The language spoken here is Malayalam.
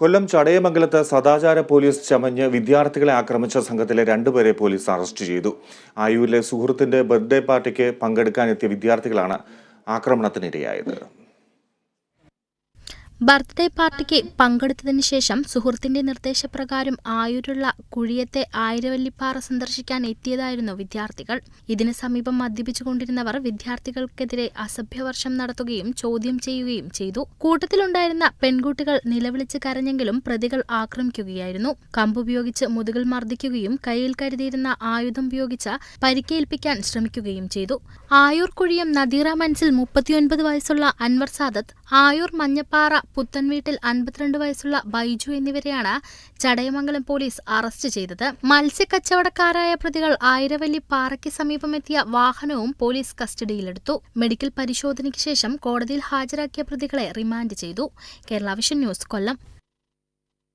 കൊല്ലം ചടയമംഗലത്ത് സദാചാര പോലീസ് ചമഞ്ഞ് വിദ്യാർത്ഥികളെ ആക്രമിച്ച സംഘത്തിലെ രണ്ടുപേരെ പോലീസ് അറസ്റ്റ് ചെയ്തു. ആയൂരിലെ സുഹൃത്തിന്റെ ബർത്ത്ഡേ പാർട്ടിക്ക് പങ്കെടുക്കാനെത്തിയ വിദ്യാർത്ഥികളാണ് ആക്രമണത്തിനിരയായത്. ബർത്ത്ഡേ പാർട്ടിക്ക് പങ്കെടുത്തതിന് ശേഷം സുഹൃത്തിന്റെ നിർദ്ദേശപ്രകാരം ആയൂരുള്ള കുഴിയത്തെ ആയിരവല്ലിപ്പാറ സന്ദർശിക്കാൻ എത്തിയതായിരുന്നു വിദ്യാർത്ഥികൾ. ഇതിന് സമീപം മദ്യപിച്ചുകൊണ്ടിരുന്നവർ വിദ്യാർത്ഥികൾക്കെതിരെ അസഭ്യവർഷം നടത്തുകയും ചോദ്യം ചെയ്യുകയും ചെയ്തു. കൂട്ടത്തിലുണ്ടായിരുന്ന പെൺകുട്ടികൾ നിലവിളിച്ച് കരഞ്ഞെങ്കിലും പ്രതികൾ ആക്രമിക്കുകയായിരുന്നു. കമ്പുപയോഗിച്ച് മുതുകിൽ മർദ്ദിക്കുകയും കയ്യിൽ കരുതിയിരുന്ന ആയുധം ഉപയോഗിച്ച് പരിക്കേൽപ്പിക്കാൻ ശ്രമിക്കുകയും ചെയ്തു. ആയൂർ കുഴിയം നദീറ മൻസിൽ മുപ്പത്തിയൊൻപത് വയസ്സുള്ള അൻവർ സാദത്ത് ആയൂർ മഞ്ഞപ്പാറ പുത്തൻവീട്ടിൽ അൻപത്തിരണ്ട് വയസ്സുള്ള ബൈജു എന്നിവരെയാണ് ചടയമംഗലം പോലീസ് അറസ്റ്റ് ചെയ്തത്. മത്സ്യക്കച്ചവടക്കാരായ പ്രതികൾ ആയിരവല്ലി പാറയ്ക്ക് സമീപമെത്തിയ വാഹനവും പോലീസ് കസ്റ്റഡിയിലെടുത്തു. മെഡിക്കൽ പരിശോധനയ്ക്ക് ശേഷം കോടതിയിൽ ഹാജരാക്കിയ പ്രതികളെ റിമാൻഡ് ചെയ്തു. Kerala vision news Kollam.